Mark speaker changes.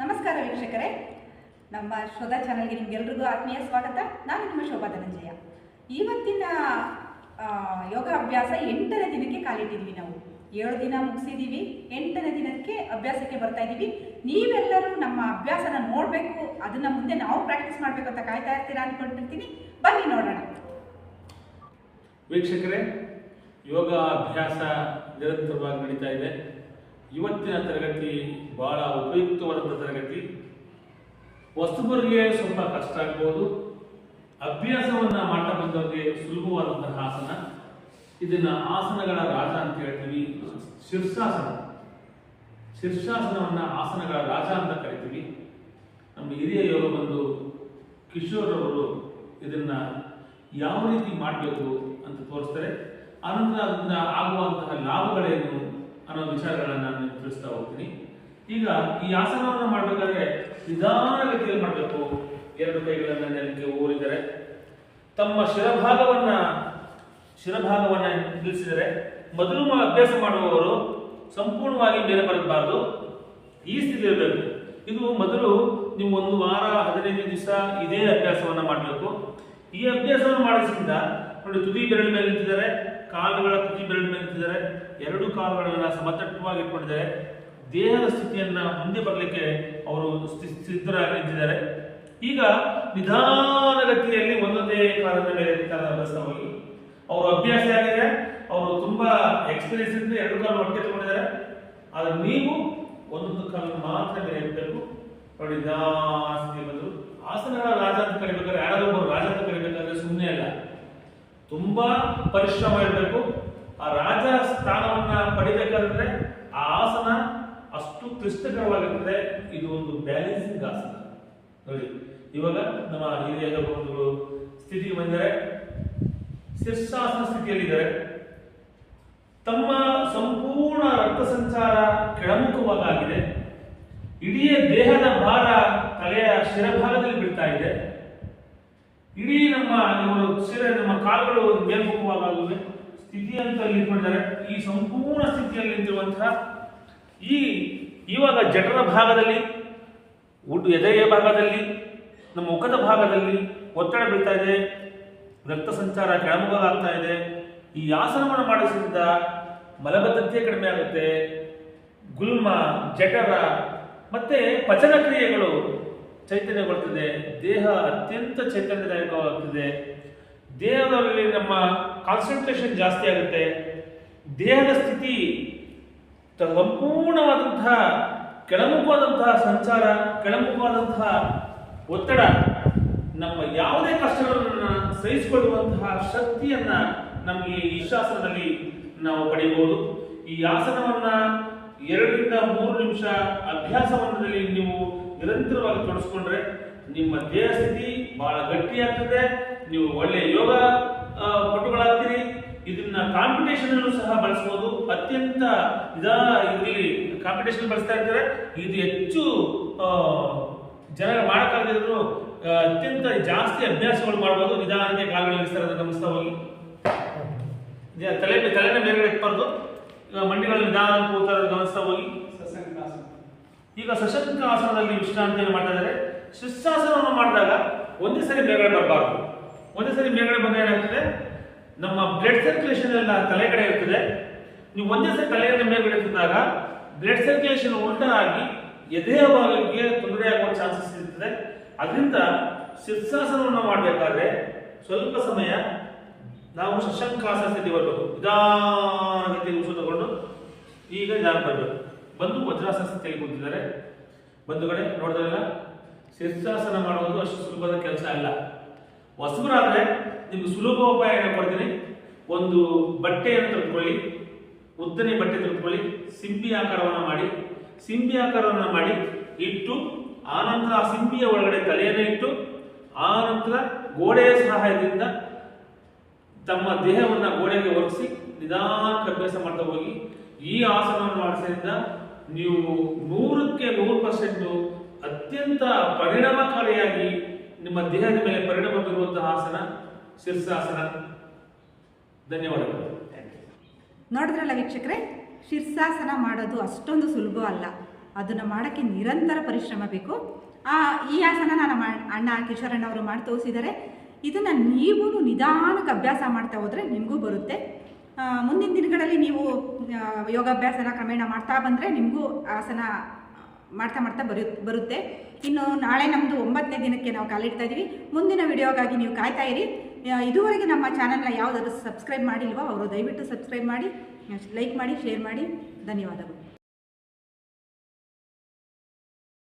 Speaker 1: ನಮಸ್ಕಾರ ವೀಕ್ಷಕರೇ. ನಮ್ಮ ಶೋಧ ಚಾನಲ್ಗೆ ನಿಮ್ಗೆಲ್ರಿಗೂ ಆತ್ಮೀಯ ಸ್ವಾಗತ. ನಾನು ನಿಮ್ಮ ಶೋಭಾ ಧನಂಜಯ. ಇವತ್ತಿನ ಯೋಗ ಅಭ್ಯಾಸ ಎಂಟನೇ ದಿನಕ್ಕೆ ಕಾಲಿಟ್ಟಿದ್ವಿ ನಾವು. ಏಳು ದಿನ ಮುಗಿಸಿದ್ದೀವಿ ಎಂಟನೇ ದಿನಕ್ಕೆ ಅಭ್ಯಾಸಕ್ಕೆ ಬರ್ತಾ ಇದ್ದೀವಿ ನೀವೆಲ್ಲರೂ ನಮ್ಮ ಅಭ್ಯಾಸನ ನೋಡಬೇಕು. ಅದನ್ನ ಮುಂದೆ ನಾವು ಪ್ರಾಕ್ಟೀಸ್ ಮಾಡಬೇಕು ಅಂತ ಕಾಯ್ತಾ ಇರ್ತೀರಾ ಅಂದ್ಕೊಂಡಿರ್ತೀನಿ ಬನ್ನಿ ನೋಡೋಣ.
Speaker 2: ವೀಕ್ಷಕರೇ ಯೋಗ ಅಭ್ಯಾಸ ನಿರಂತರವಾಗಿ ನಡೀತಾ ಇದೆ. ಇವತ್ತಿನ ತರಗತಿ ಬಹಳ ಉಪಯುಕ್ತವಾದಂಥ ತರಗತಿ. ಹೊಸಬರಿಗೆ ಸ್ವಲ್ಪ ಕಷ್ಟ ಆಗ್ಬೋದು. ಅಭ್ಯಾಸವನ್ನ ಮಾಡ್ತಾ ಬಂದವರಿಗೆ ಸುಲಭವಾದಂತಹ ಆಸನ. ಇದನ್ನ ಆಸನಗಳ ರಾಜ ಅಂತ ಹೇಳ್ತೀವಿ. ಶೀರ್ಷಾಸನ. ಶೀರ್ಷಾಸನವನ್ನ ಆಸನಗಳ ರಾಜ ಅಂತ ಕರಿತೀವಿ. ನಮ್ಮ ಹಿರಿಯ ಯೋಗ ಬಂದು ಕಿಶೋರ್ ಅವರು ಇದನ್ನ ಯಾವ ರೀತಿ ಮಾಡಬೇಕು ಅಂತ ತೋರಿಸ್ತಾರೆ. ಆನಂತರ ಅದರಿಂದ ಆಗುವಂತಹ ಲಾಭಗಳೇನು? ಅನ್ನೋ ವಿಚಾರಗಳನ್ನ ನಾನು ತಿಳಿಸ್ತಾ ಹೋಗ್ತೀನಿ. ಈಗ ಈ ಆಸನವನ್ನು ಮಾಡಬೇಕಾದ್ರೆ ನಿಧಾನಗತಿಯಲ್ಲಿ ಮಾಡಬೇಕು. ಎರಡು ಕೈಗಳನ್ನ ನೆಲಕ್ಕೆ ಊರಿದರೆ ತಮ್ಮ ಶಿರಭಾಗವನ್ನ ಶಿರಭಾಗವನ್ನ ನಿಲ್ಲಿಸಿದರೆ ಮೊದಲು ಅಭ್ಯಾಸ ಮಾಡುವವರು ಸಂಪೂರ್ಣವಾಗಿ ಮೇಲೆ ಬರಬಾರದು. ಈ ಸ್ಥಿತಿ ಇರಬೇಕು. ಇದು ಮೊದಲು ನೀವು ಒಂದು ವಾರ, ಹದಿನೈದು ದಿವಸ ಇದೇ ಅಭ್ಯಾಸವನ್ನ ಮಾಡಬೇಕು. ಈ ಅಭ್ಯಾಸವನ್ನು ಮಾಡೋದ್ರಿಂದ ನೋಡಿ ತುದಿ ಬೆರಳ ಮೇಲೆ ನಿಂತಿದ್ದಾರೆ, ಕಾಲುಗಳ ತುದಿ ಬೆರಳು ಮೇಲೆ ನಿಂತಿದ್ದಾರೆ, ಎರಡು ಕಾಲುಗಳನ್ನ ಸಮತಟ್ಟವಾಗಿ ಇಟ್ಕೊಂಡಿದ್ದಾರೆ. ದೇಹದ ಸ್ಥಿತಿಯನ್ನ ಮುಂದೆ ಬರಲಿಕ್ಕೆ ಅವರು ಸಿದ್ಧರಾಗಿ ನಿಂತಿದ್ದಾರೆ. ಈಗ ನಿಧಾನಗತಿಯಲ್ಲಿ ಒಂದೊಂದೇ ಕಾಲದ ಮೇಲೆ ಹೋಗಿ. ಅವರು ಅಭ್ಯಾಸ ಆಗಿದೆ ಅವರು ತುಂಬಾ ಎಕ್ಸ್ಪೀರಿಯನ್ಸ್ ಇಂದ ಎರಡು ಕಾಲು ಒಟ್ಟಿಗೆ ತಗೊಂಡಿದ್ದಾರೆ. ಆದ್ರೆ ನೀವು ಒಂದೊಂದು ಕಾಲ ಮಾತ್ರ ಮೇಲೆ ಇರಬೇಕು ನೋಡಿ ನಿಧಾನ ಬಂದರು. ಆಸನಗಳ ರಾಜ ಅಂತ ಕರಿಬೇಕಾದ್ರೆ ಯಾರಾದರೂ ರಾಜ ಅಂತ ಕರಿಬೇಕಾದ್ರೆ ಸುಮ್ಮನೆ ಅಲ್ಲ. ತುಂಬಾ ಪರಿಶ್ರಮ ಇರಬೇಕು. ಆ ರಾಜ ಸ್ಥಾನವನ್ನ ಪಡಿಬೇಕಾದ್ರೆ ಆ ಆಸನ ಅಷ್ಟು ಕ್ಲಿಷ್ಟಕರವಾಗಿರ್ತದೆ. ಇದು ಒಂದು ಬ್ಯಾಲೆನ್ಸಿಂಗ್ ಆಸನ. ನೋಡಿ, ಇವಾಗ ನಮ್ಮ ಹಿರಿಯ ಬಂಧುಗಳು ಸ್ಥಿತಿಗೆ ಬಂದರೆ, ಶಿರ್ಷಾಸನ ಸ್ಥಿತಿಯಲ್ಲಿದ್ದಾರೆ. ತಮ್ಮ ಸಂಪೂರ್ಣ ರಕ್ತ ಸಂಚಾರ ಕೆಳಮುಖವಾಗಿದೆ. ಇಡೀ ದೇಹದ ಭಾರ ತಲೆಯ ಶಿರಭಾಗದಲ್ಲಿ ಬಿಡ್ತಾ ಇದೆ. ಇಡೀ ನಮ್ಮ ಇವರು ನಮ್ಮ ಕಾಲುಗಳು ಮೇಲ್ಮುಖವಾಗುವೆ ಸ್ಥಿತಿ ಅಂತ ಇಟ್ಕೊಂಡಿದ್ದಾರೆ. ಈ ಸಂಪೂರ್ಣ ಸ್ಥಿತಿಯಲ್ಲಿ ನಿಂತಿರುವಂತಹ ಈ ಇವಾಗ ಜಠರ ಭಾಗದಲ್ಲಿ ಉಡ್ ಎದೆಯ ಭಾಗದಲ್ಲಿ, ನಮ್ಮ ಮುಖದ ಭಾಗದಲ್ಲಿ ಒತ್ತಡ ಬೀಳ್ತಾ ಇದೆ, ರಕ್ತ ಸಂಚಾರ ಕೆಳಮುಖವಾಗ್ತಾ ಇದೆ. ಈ ಆಸನವನ್ನು ಮಾಡಿಸಿದ ಮಲಬದ್ಧತೆ ಕಡಿಮೆ ಆಗುತ್ತೆ. ಗುಲ್ಮ, ಜಠರ ಮತ್ತೆ ಪಚನ ಕ್ರಿಯೆಗಳು ಚೈತನ್ಯಗೊಳ್ತದೆ ದೇಹ ಅತ್ಯಂತ ಚೈತನ್ಯದಾಯಕವಾಗ್ತದೆ ದೇಹದಲ್ಲಿ ನಮ್ಮ ಕಾನ್ಸಂಟ್ರೇಷನ್ ಜಾಸ್ತಿ ಆಗುತ್ತೆ. ದೇಹದ ಸ್ಥಿತಿ ಸಂಪೂರ್ಣವಾದಂತಹ ಕೆಳಮುಖವಾದಂತಹ ಸಂಚಾರ, ಕೆಳಮುಖವಾದಂತಹ ಒತ್ತಡ, ನಮ್ಮ ಯಾವುದೇ ಕಷ್ಟಗಳನ್ನು ಸಹಿಸಿಕೊಳ್ಳುವಂತಹ ಶಕ್ತಿಯನ್ನ ನಮಗೆ ಈ ಶಾಸನದಲ್ಲಿ ನಾವು ಪಡೆಯಬಹುದು. ಈ ಆಸನವನ್ನ ಎರಡರಿಂದ ಮೂರು ನಿಮಿಷ ಅಭ್ಯಾಸವನ್ನದಲ್ಲಿ ನೀವು ನಿರಂತರವಾಗಿ ತೊಡಸ್ಕೊಂಡ್ರೆ ನಿಮ್ಮ ದೇಹ ಸ್ಥಿತಿ ಬಹಳ ಗಟ್ಟಿಯಾಗ್ತದೆ ನೀವು ಒಳ್ಳೆಯ ಯೋಗ ಪಟುಗಳಾಗ್ತೀರಿ. ಇದನ್ನ ಕಾಂಪಿಟೇಷನ್ ಅನ್ನು ಸಹ ಬಳಸಬಹುದು ಅತ್ಯಂತ ಇದಾ ಇದರಲ್ಲಿ ಕಾಂಪಿಟೇಷನ್ ಬಳಸ್ತಾ ಇರ್ತಾರೆ. ಇದು ಹೆಚ್ಚು ಜನರು ಜನ ಮಾಡಕ್ಕಾಗದಿದ್ರು ಅತ್ಯಂತ ಜಾಸ್ತಿ ಅಭ್ಯಾಸಗಳು ಮಾಡಬಹುದು ನಿಧಾನಕ್ಕೆ ಕಾಲುಗಳು ಇರ್ತಾರೆ ಅದನ್ನ ಗಮನಿಸ್ತಾ ಹೋಗಿ. ತಲೆ ತಲೆನ ಮೇಲ್ಗಡೆ ಇಟ್ಬಾರ್ದು ಮಂಡಿಗಳಲ್ಲಿ ಮಂಡಿಗಳು ನಿಧಾನ ಕೂತಾರೆ ಗಮನಿಸ್ತಾ ಹೋಗಿ. ಈಗ ಸಶಂಕ ಆಸನದಲ್ಲಿ ವಿಶ್ರಾಂತಿಯನ್ನು ಮಾಡ್ತಾ ಇದ್ದಾರೆ. ಶಿಷ್ಟಾಸನವನ್ನು ಮಾಡಿದಾಗ ಒಂದೇ ಸರಿ ಮೇಲ್ಗಡೆ ಬರಬಾರ್ದು. ಒಂದೇ ಸರಿ ಮೇಲ್ಗಡೆ ಬಂದ ಏನಾಗ್ತದೆ? ನಮ್ಮ ಬ್ಲಡ್ ಸರ್ಕ್ಯುಲೇಷನ್ ಎಲ್ಲ ತಲೆ ಕಡೆ ಇರ್ತದೆ. ನೀವು ಒಂದೇ ಸರಿ ತಲೆಯನ್ನು ಮೇಲ್ಗಡೆ ಎತ್ತಿದಾಗ ಬ್ಲಡ್ ಸರ್ಕ್ಯುಲೇಷನ್ ಉಲ್ಟಾಗಿ ಎದೆಯ ಭಾಗಕ್ಕೆ ತೊಂದರೆ ಆಗುವ ಚಾನ್ಸಸ್ ಇರ್ತದೆ. ಅದರಿಂದ ಶಿರ್ಸಾಸನವನ್ನು ಮಾಡಬೇಕಾದ್ರೆ ಸ್ವಲ್ಪ ಸಮಯ ನಾವು ಶಶಂಕಾಸನ ಸ್ಥಿತಿ ಬರಬೇಕು ನಿಧಾನಗತಿ ಉಸಿರು ತಗೊಂಡು ಈಗ ನಿಧಾನ ಬರಬೇಕು ಬಂದು ವಜ್ರಾಸನ ಸ್ಥಿತಿಯಲ್ಲಿ ಕೂತಿದ್ದಾರೆ. ಬಂಧುಗಳೇ, ನೋಡಿದ್ರಲ್ಲ? ಶೀರ್ಷಾಸನ ಮಾಡುವುದು ಅಷ್ಟು ಸುಲಭದ ಕೆಲಸ ಅಲ್ಲ. ಹೊಸಬರಾದ್ರೆ ನಿಮ್ಗೆ ಸುಲಭ ಉಪಾಯ ಕೊಡ್ತೀನಿ. ಒಂದು ಬಟ್ಟೆಯನ್ನು ತಿಳ್ಕೊಳ್ಳಿ ಉದ್ದನೆ ಬಟ್ಟೆ ತಿಳ್ಕೊಳ್ಳಿ ಸಿಂಪಿ ಆಕಾರವನ್ನು ಮಾಡಿ. ಸಿಂಪಿ ಆಕಾರವನ್ನು ಮಾಡಿ ಇಟ್ಟು, ಆನಂತರ ಆ ಸಿಂಪಿಯ ಒಳಗಡೆ ತಲೆಯನ್ನು ಇಟ್ಟು, ಆನಂತರ ಗೋಡೆಯ ಸಹಾಯದಿಂದ ತಮ್ಮ ದೇಹವನ್ನು ಗೋಡೆಗೆ ಒರೆಸಿ ನಿಧಾನಕ್ಕೆ ಅಭ್ಯಾಸ ಮಾಡ್ತಾ ಹೋಗಿ ಈ ಆಸನವನ್ನು ಮಾಡಿಸೋದ್ರಿಂದ ನೀವು ನೂರಕ್ಕೆ ನೂರು ಪರ್ಸೆಂಟ್ ಅತ್ಯಂತ ಪರಿಣಾಮಕಾರಿಯಾಗಿ ನಿಮ್ಮ ದೇಹದ ಮೇಲೆ ಪರಿಣಾಮ ಬೀರುವಂತಹ ಆಸನ, ಶೀರ್ಷಾಸನ. ಧನ್ಯವಾದಗಳು.
Speaker 1: ನೋಡಿದ್ರಲ್ಲ ವೀಕ್ಷಕರೇ, ಶೀರ್ಷಾಸನ ಮಾಡೋದು ಅಷ್ಟೊಂದು ಸುಲಭ ಅಲ್ಲ. ಅದನ್ನು ಮಾಡೋಕ್ಕೆ ನಿರಂತರ ಪರಿಶ್ರಮ ಬೇಕು. ಆ, ಈ ಆಸನ ನಾನು ಅಣ್ಣ ಕಿಶೋರಣ್ಣವರು ಮಾಡಿ ತೋರಿಸಿದ್ದಾರೆ. ಇದನ್ನು ನೀವು ನಿಧಾನಕ್ಕೆ ಅಭ್ಯಾಸ ಮಾಡ್ತಾ ಹೋದರೆ ನಿಮಗೂ ಬರುತ್ತೆ. ಮುಂದಿನ ದಿನಗಳಲ್ಲಿ ನೀವು ಯೋಗಾಭ್ಯಾಸನ ಕ್ರಮೇಣ ಮಾಡ್ತಾ ಬಂದರೆ ನಿಮಗೂ ಆಸನ ಮಾಡ್ತಾ ಮಾಡ್ತಾ ಬರು, ಬರುತ್ತೆ. ಇನ್ನು ನಾಳೆ ನಮ್ಮದು ಒಂಬತ್ತನೇ ದಿನಕ್ಕೆ ನಾವು ಕಾಲಿಡ್ತಾ ಇದ್ದೀವಿ ಮುಂದಿನ ವಿಡಿಯೋಗಾಗಿ ನೀವು ಕಾಯ್ತಾ ಇರಿ. ಇದುವರೆಗೆ ನಮ್ಮ ಚಾನಲ್ನ ಯಾವುದಾದ್ರೂ ಸಬ್ಸ್ಕ್ರೈಬ್ ಮಾಡಿಲ್ವೋ, ಅವರು ದಯವಿಟ್ಟು ಸಬ್ಸ್ಕ್ರೈಬ್ ಮಾಡಿ, ಲೈಕ್ ಮಾಡಿ, ಶೇರ್ ಮಾಡಿ. ಧನ್ಯವಾದಗಳು.